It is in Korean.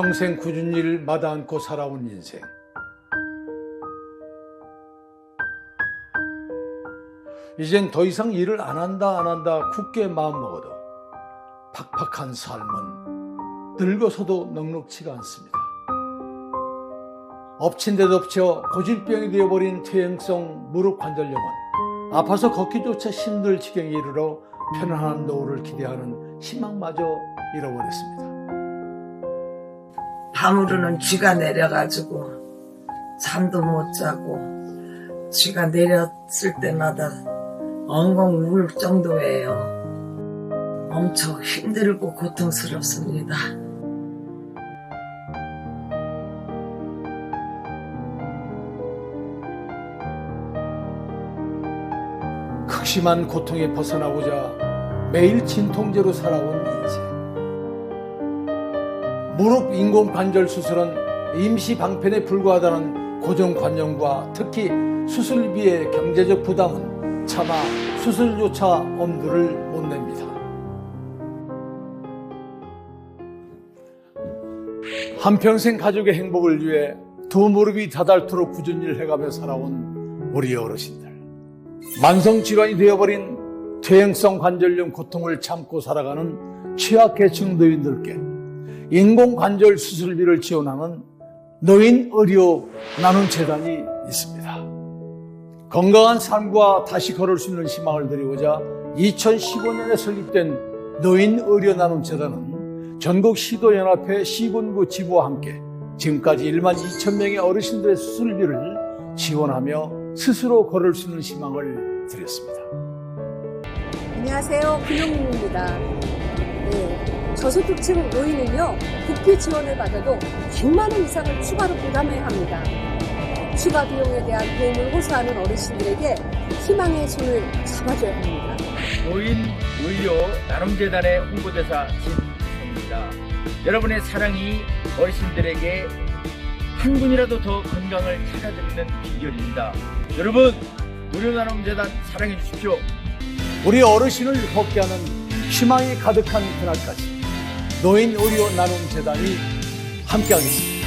평생 굳은 일 마다 않고 살아온 인생. 이젠 더 이상 일을 안 한다 안 한다 굳게 마음먹어도 팍팍한 삶은 늙어서도 넉넉치가 않습니다. 엎친 데 덮쳐 고질병이 되어버린 퇴행성 무릎 관절염은 아파서 걷기조차 힘들 지경에 이르러 편안한 노후를 기대하는 희망마저 잃어버렸습니다. 밤으로는 쥐가 내려가지고 잠도 못 자고 쥐가 내렸을 때마다 엉엉 울 정도예요. 엄청 힘들고 고통스럽습니다. 극심한 고통에 벗어나고자 매일 진통제로 살아온 인생. 무릎 인공 관절 수술은 임시 방편에 불과하다는 고정관념과 특히 수술비의 경제적 부담은 차마 수술조차 엄두를 못 냅니다. 한평생 가족의 행복을 위해 두 무릎이 다닳도록 일을 해가며 살아온 우리 어르신들. 만성질환이 되어버린 퇴행성 관절염 고통을 참고 살아가는 취약계층 노인들께 인공관절 수술비를 지원하는 노인 의료 나눔 재단이 있습니다. 건강한 삶과 다시 걸을 수 있는 희망을 드리고자 2015년에 설립된 노인 의료 나눔 재단은 전국 시도연합회 시군구 지부와 함께 지금까지 1만 2천 명의 어르신들의 수술비를 지원하며 스스로 걸을 수 있는 희망을 드렸습니다. 안녕하세요. 김용민입니다. 네, 저소득층 노인은요, 국회 지원을 받아도 100만 원 이상을 추가로 부담해야 합니다. 추가 비용에 대한 도움을 호소하는 어르신들에게 희망의 손을 잡아줘야 합니다. 노인 의료 나눔재단의 홍보대사 진입니다. 여러분의 사랑이 어르신들에게 한 분이라도 더 건강을 찾아드리는 비결입니다. 여러분 의료 나눔재단 사랑해 주십시오. 우리 어르신을 걷게하는 희망이 가득한 그날까지 노인 의료 나눔 재단이 함께하겠습니다.